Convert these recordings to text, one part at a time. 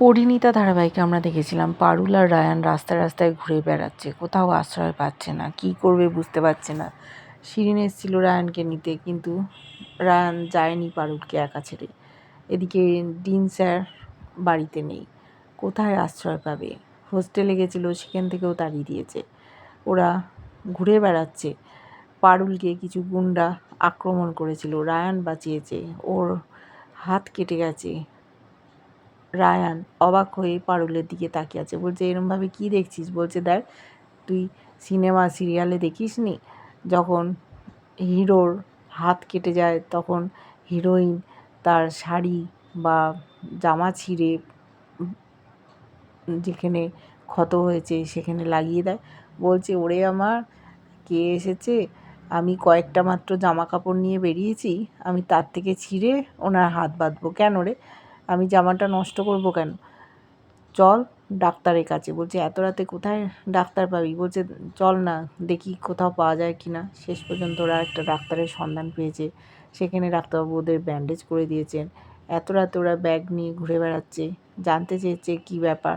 পরিণীতা ধারাবাহিকে আমরা দেখেছিলাম। পারুল আর রায়ান রাস্তায় রাস্তায় ঘুরে বেড়াচ্ছে। কোথাও আশ্রয় পাচ্ছে না। কী করবে বুঝতে পারছে না। শিরিন এসেছিল রায়ানকে নিতে, কিন্তু রায়ান যায়নি পারুলকে একা ছেড়ে। এদিকে ডিন স্যার বাড়িতে নেই। কোথায় আশ্রয় পাবে? হোস্টেলে গেছিল, সেখান থেকেও তাড়িয়ে দিয়েছে। ওরা ঘুরে বেড়াচ্ছে। পারুলকে কিছু গুন্ডা আক্রমণ করেছিল। রায়ান বাঁচিয়েছে। ওর হাত কেটে গেছে। রায়ান অবাক হয়ে পারুলের দিকে তাকিয়ে আছে। বলছে, এরমভাবে কী দেখছিস? বলছে, দেখ, তুই সিনেমা সিরিয়ালে দেখিস নি যখন হিরোর হাত কেটে যায়, তখন হিরোইন তার শাড়ি বা জামা ছিঁড়ে যেখানে ক্ষত হয়েছে, সেখানে লাগিয়ে দেয়। বলছে, ওরে আমার, কে এসেছে? আমি কয়েকটা মাত্র জামা কাপড় নিয়ে বেরিয়েছি, আমি তার থেকে ছিঁড়ে ওনার হাত বাঁধবো। কেন রে? আমি জামাটা নষ্ট করব কেন? চল ডাক্তারের কাছে। বলছে, এত রাতে কোথায় ডাক্তার পাবি? বলছে, চল না, দেখি কোথাও পাওয়া যায় কি না। শেষ পর্যন্ত ওরা একটা ডাক্তারের সন্ধান পেয়েছে। সেখানে ডাক্তারবাবু ওদের ব্যান্ডেজ করে দিয়েছেন। এত রাতে ওরা ব্যাগ নিয়ে ঘুরে বেড়াচ্ছে। জানতে চেয়েছে কি ব্যাপার।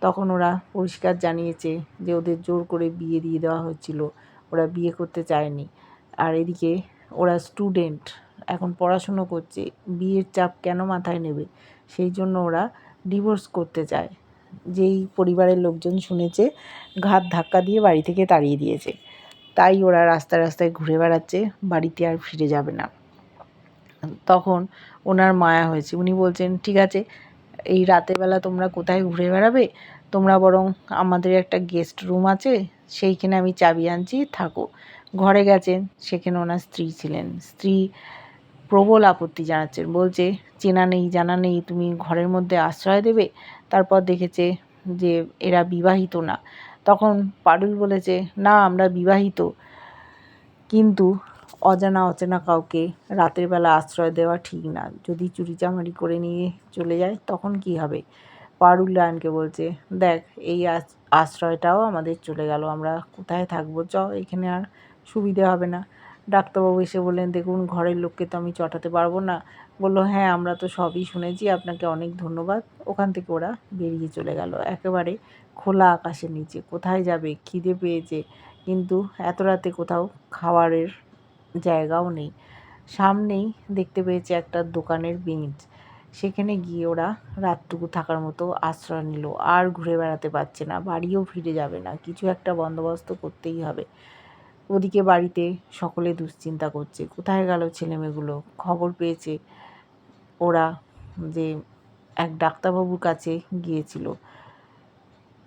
তখন ওরা পরিষ্কার জানিয়েছে যে ওদের জোর করে বিয়ে দিয়ে দেওয়া হচ্ছিল। ওরা বিয়ে করতে চায়নি। আর এদিকে ওরা স্টুডেন্ট এখন পড়াশুনো করছে। বিয়ের চাপ কেন মাথায় নেবে? সেই জন্য ওরা ডিভোর্স করতে চায় যেই পরিবারের লোকজন শুনেছে, ঘাত ধাক্কা দিয়ে বাড়ি থেকে তাড়িয়ে দিয়েছে। তাই ওরা রাস্তায় রাস্তায় ঘুরে বেড়াচ্ছে, বাড়িতে আর ফিরে যাবে না। তখন ওনার মায়া হয়েছে। উনি বলছেন, ঠিক আছে, এই রাতের বেলা তোমরা কোথায় ঘুরে বেড়াবে? তোমরা বরং আমাদের একটা গেস্ট রুম আছে, সেইখানে আমি চাবি আনছি, থাকো। ঘরে গেছেন, সেখানে ওনার স্ত্রী ছিলেন। স্ত্রী প্রবল আপত্তি জানাচ্ছেন বলছে, চেনা নেই, জানা নেই, তুমি ঘরের মধ্যে আশ্রয় দেবে? তারপর দেখেছে যে এরা বিবাহিত না। তখন পারুল বলেছে, না, আমরা বিবাহিত। কিন্তু অজানা অচেনা কাউকে রাতের বেলা আশ্রয় দেওয়া ঠিক না। যদি চুরিচামারি করে নিয়ে চলে যায়, তখন কি হবে? পারুল রায়নকে বলছে, দেখ, এই আশ্রয়টাও আমাদের চলে গেল। আমরা কোথায় থাকব? চ, এখানে আর সুবিধে হবে না। ডাক্তারবাবু এসে বললেন, দেখুন, ঘরের লোককে তো আমি চটাতে পারব না। বলল হ্যাঁ আমরা তো সবই শুনেছি, আপনাকে অনেক ধন্যবাদ। ওখান থেকে ওরা বেরিয়ে চলে গেল। একেবারে খোলা আকাশের নিচে। কোথায় যাবে? খিদে পেয়েছে। কিন্তু এত রাতে কোথাও খাবারের জায়গাও নেই। সামনেই দেখতে পেয়েছে একটা দোকানের বেঞ্চ। সেখানে গিয়ে ওরা রাতটুকু থাকার মতো আশ্রয় নিল। আর ঘুরে বেড়াতে পারছে না। বাড়িও ফিরে যাবে না। কিছু একটা বন্দোবস্ত করতেই হবে। ওদিকে বাড়িতে সকলে দুশ্চিন্তা করছে। কোথায় গেল ছেলেমেয়েগুলো? খবর পেয়েছে ওরা যে এক ডাক্তারবাবুর কাছে গিয়েছিল।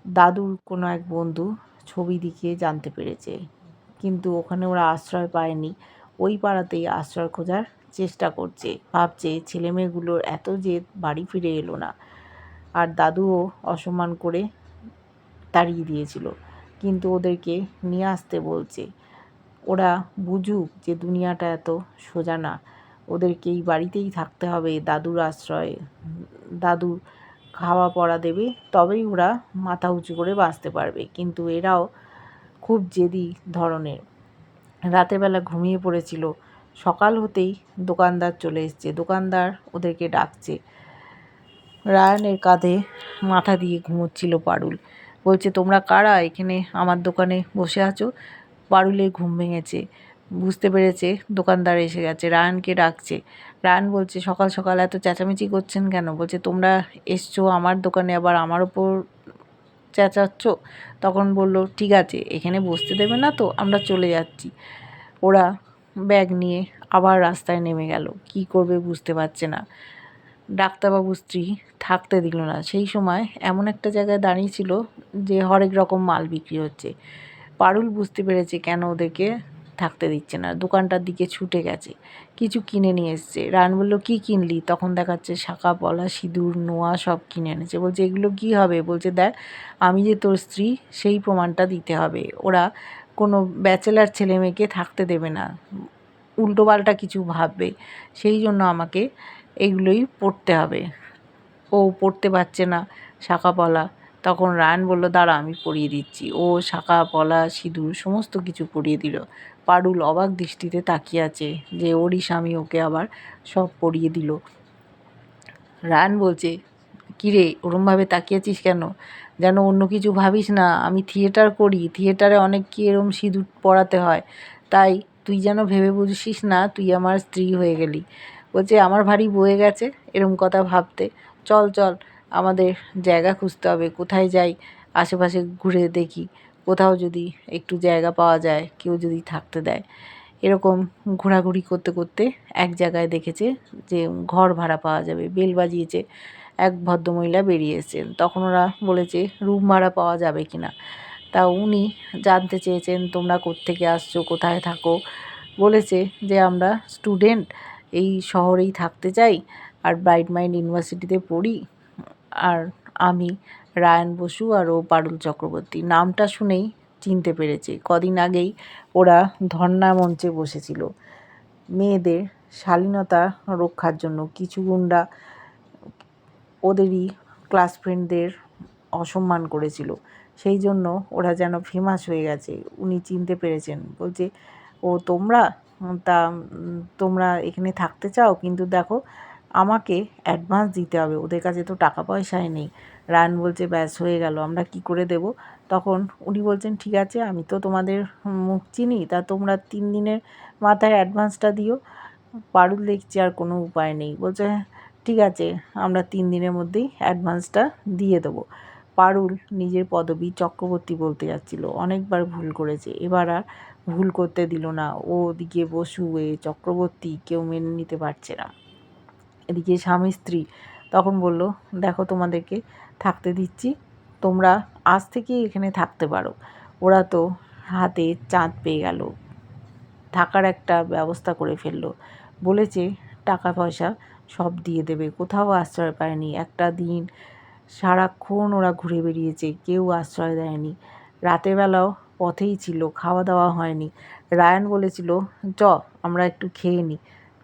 দাদুর কোনো এক বন্ধু ছবি দেখিয়ে জানতে পেরেছে, কিন্তু ওখানে ওরা আশ্রয় পায়নি। ওই পাড়াতেই আশ্রয় খোঁজার চেষ্টা করছে। ভাবছে ছেলেমেয়েগুলোর এত যে বাড়ি ফিরে এলো না। আর দাদুও অসম্মান করে তাড়িয়ে দিয়েছিল। কিন্তু ওদেরকে নিয়ে আসতে বলছে। ওরা বুঝুক যে দুনিয়াটা এত সোজা না। ওদেরকে এই বাড়িতেই থাকতে হবে দাদুর আশ্রয়ে। দাদু খাওয়া পড়া দেবে, তবেই ওরা মাথা উঁচু করে বাঁচতে পারবে। কিন্তু এরাও খুব জেদি ধরনের। রাতেরবেলা ঘুমিয়ে পড়েছিল। সকাল হতেই দোকানদার চলে এসছে। দোকানদার ওদেরকে ডাকছে। রায়ানের কাঁধে মাথা দিয়ে ঘুমোচ্ছিল পারুল। বলছে, তোমরা কারা? এখানে আমার দোকানে বসে আছো? পারুলের ঘুম ভেঙেছে। বুঝতে পেরেছে, দোকানদার এসে গেছে, রায়ানকে ডাকছে। রায়ান বলছে, সকাল সকাল এত চেঁচামেচি করছেন কেন? বলছে, তোমরা এসছো আমার দোকানে, আবার আমার ওপর চেঁচাচ্ছ? তখন বলল, ঠিক আছে, এখানে বসতে দেবে না তো, আমরা চলে যাচ্ছি। ওরা ব্যাগ নিয়ে আবার রাস্তায় নেমে গেল। কি করবে বুঝতে পারছে না। ডাক্তারবাবু স্ত্রী থাকতে দিল না। সেই সময় এমন একটা জায়গায় দাঁড়িয়েছিল যে হরেক রকম মাল বিক্রি হচ্ছে। পারুল বুঝতে পেরেছে কেন ওদেরকে থাকতে দিচ্ছে না। দোকানটার দিকে ছুটে গেছে। কিছু কিনে নিয়ে এসছে। রান বলল, কি কিনলি? তখন দেখাচ্ছে শাঁখা, পলা, সিঁদুর, নোয়া সব কিনে এনেছে। বলছে, এগুলো কি হবে? বলছে, দেখ, আমি যে তোর স্ত্রী, সেই প্রমাণটা দিতে হবে। ওরা কোনো ব্যাচেলার ছেলে মেয়েকে থাকতে দেবে না। উল্টোপাল্টা কিছু ভাববে। সেই জন্য আমাকে এগুলোই পড়তে হবে। ও পড়তে পারছে না, শাঁখা, পলা। তখন রায়ন বলল, দাঁড়া, আমি পরিয়ে দিচ্ছি। ও শাঁখা, পলা, সিঁদুর সমস্ত কিছু পরিয়ে দিল। পারুল অবাক দৃষ্টিতে তাকিয়ে আছে যে ওরই স্বামী ওকে আবার সব পরিয়ে দিল। রায়ন বলছে কিরে ওরমভাবে তাকিয়েছিস কেন? যেন অন্য কিছু ভাবিস না। আমি থিয়েটার করি, থিয়েটারে অনেক কি এরম সিঁদুর পড়াতে হয়। তাই তুই যেন ভেবে বুঝিস না, তুই আমার স্ত্রী হয়ে গেলি। বলছে, আমার ভারী বয়ে গেছে এরম কথা ভাবতে। চল চল আমাদের জায়গা খুঁজতে হবে, কোথায় যাই, আশেপাশে ঘুরে দেখি, কোথাও যদি একটু জায়গা পাওয়া যায়, কেউ যদি থাকতে দেয়। এরকম ঘোরাঘুরি করতে করতে এক জায়গায় দেখেছে যে ঘর ভাড়া পাওয়া যাবে, বেল বাজিয়েছে, এক ভদ্রমহিলা বেরিয়ে এসেছেন। তখন ওরা বলেছে, রুম ভাড়া পাওয়া যাবে কি না? তা উনি জানতে চেয়েছেন, তোমরা কোত্থেকে আসছো, কোথায় থাকো? বলেছে যে, আমরা স্টুডেন্ট, এই শহরেই থাকতে চাই, আর ব্রাইট মাইন্ড ইউনিভার্সিটিতে পড়ি আর আমি, রায়ন বসু আর ও পারুল চক্রবর্তী। নামটা শুনেই চিনতে পেরেছে। কদিন আগেই ওরা ধর্না মঞ্চে বসেছিল। মেয়েদের শালীনতা রক্ষার জন্য কিছু গুন্ডা ওদেরই ক্লাস ফ্রেন্ডদের অসম্মান করেছিল। সেই জন্য ওরা যেন ফেমাস হয়ে গেছে। উনি চিনতে পেরেছেন। বলছে, ও তোমরা? তা তোমরা এখানে থাকতে চাও? কিন্তু দেখো আমাকে অ্যাডভান্স দিতে হবে ওদের কাছে তো টাকা পয়সাই নেই। রায়ন বলছে ব্যাস হয়ে গেল আমরা কি করে দেব? তখন উনি বলছেন ঠিক আছে আমি তো তোমাদের মুখ চিনি তা তোমরা তিন দিনের মাথায় অ্যাডভান্সটা দিও। পারুল দেখছি আর কোনো উপায় নেই। বলছে "হ্যাঁ, ঠিক আছে আমরা তিন দিনের মধ্যেই অ্যাডভান্সটা দিয়ে দেবো। পারুল নিজের পদবী চক্রবর্তী বলতে যাচ্ছিল অনেকবার ভুল করেছে এবার আর ভুল করতে দিল না। ও ওদিকে বসু এ চক্রবর্তী কেউ মেনে নিতে পারছে না। এদিকে স্বামী স্ত্রী তখন বলল, দেখো তোমাদেরকে থাকতে দিচ্ছি, তোমরা আজ থেকেই এখানে থাকতে পারো। ওরা তো হাতে চাঁদ পেয়ে গেল, থাকার একটা ব্যবস্থা করে ফেলল। বলেছে, টাকা পয়সা সব দিয়ে দেবে, কোথাও আশ্রয় পায়নি। একটা দিন সারাক্ষণ ওরা ঘুরে বেরিয়েছে কেউ আশ্রয় দেয়নি। রাতের বেলাও পথেই ছিল, খাওয়া দাওয়া হয়নি। রায়ান বলেছিল, চ, আমরা একটু খেয়ে নিই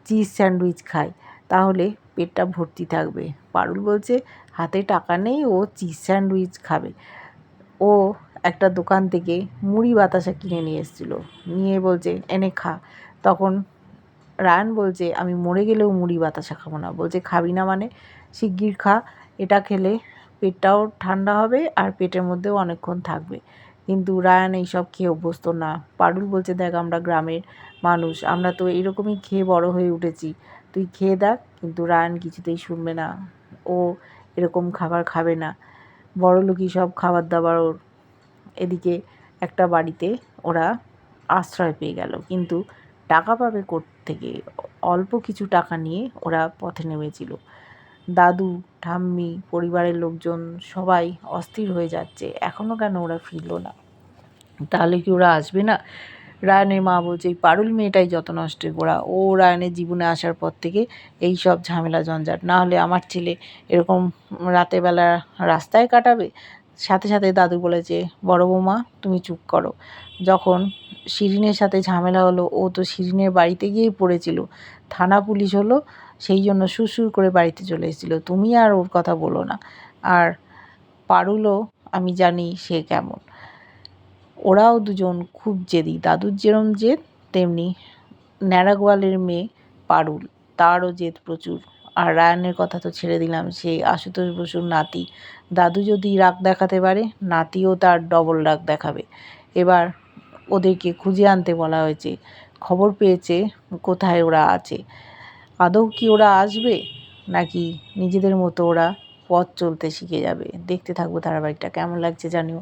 চিজ স্যান্ডউইচ খাই। তাহলে পেটটা ভর্তি থাকবে। পারুল বলছে, হাতে টাকা নেই, ও চিজ স্যান্ডউইচ খাবে। ও একটা দোকান থেকে মুড়ি বাতাসা কিনে নিয়ে এসেছিল। নিয়ে বলছে, এনে খা। তখন রায়ান বলছে, আমি মরে গেলেও মুড়ি বাতাসা খাব না। বলছে, খাবি না মানে? শিগগির খা, এটা খেলে পেটটাও ঠান্ডা হবে আর পেটের মধ্যেও অনেকক্ষণ থাকবে। কিন্তু রায়ান এইসব খেয়ে অভ্যস্ত না। পারুল বলছে, দেখ, আমরা গ্রামের মানুষ, আমরা তো এরকমই খেয়ে বড় হয়ে উঠেছি। তুই খেয়ে দেখ, কিন্তু রায়ন কিছুতেই শুনবে না। ও এরকম খাবার খাবে না। বড় লোকই সব খাবার দাবার ওর। এদিকে একটা বাড়িতে ওরা আশ্রয় পেয়ে গেল, কিন্তু টাকা পাবে থেকে অল্প কিছু টাকা নিয়ে ওরা পথে নেমেছিল। দাদু, ঠাম্মি, পরিবারের লোকজন সবাই অস্থির হয়ে যাচ্ছে। এখনও কেন ওরা ফিরলো না? তাহলে কি ওরা আসবে না? রায়নের মা বলছে, এই পারুল মেয়েটাই যত নষ্ট গোড়া ও রায়নের জীবনে আসার পর থেকে এই সব ঝামেলা জঞ্জাট না হলে আমার ছেলে এরকম রাতের বেলা রাস্তায় কাটাবে? সাথে সাথে দাদু বলেছে, বড় বৌমা, তুমি চুপ করো। যখন শিরিনের সাথে ঝামেলা হলো, ও তো শিরিনের বাড়িতে গিয়েই পড়েছিল। থানা পুলিশ হলো, সেই জন্য সুরসুর করে বাড়িতে চলে এসেছিল। তুমি আর ওর কথা বলো না। আর পারুলও, আমি জানি সে কেমন। ওরাও দুজন খুব জেদি। দাদুর যেরম জেদ, তেমনি ন্যাড়াগোয়ালের মেয়ে পারুল, তারও জেদ প্রচুর। আর রায়ানের কথা তো ছেড়ে দিলাম সে আশুতোষ বসুর নাতি। দাদু যদি রাগ দেখাতে পারে, নাতিও তার ডবল রাগ দেখাবে। এবার ওদেরকে খুঁজে আনতে বলা হয়েছে, খবর পেয়েছে কোথায় ওরা আছে। আদৌ কি ওরা আসবে, নাকি নিজেদের মতো ওরা পথ চলতে শিখে যাবে? দেখতে থাকব ধারাবাহিকটা, কেমন লাগছে জানিও।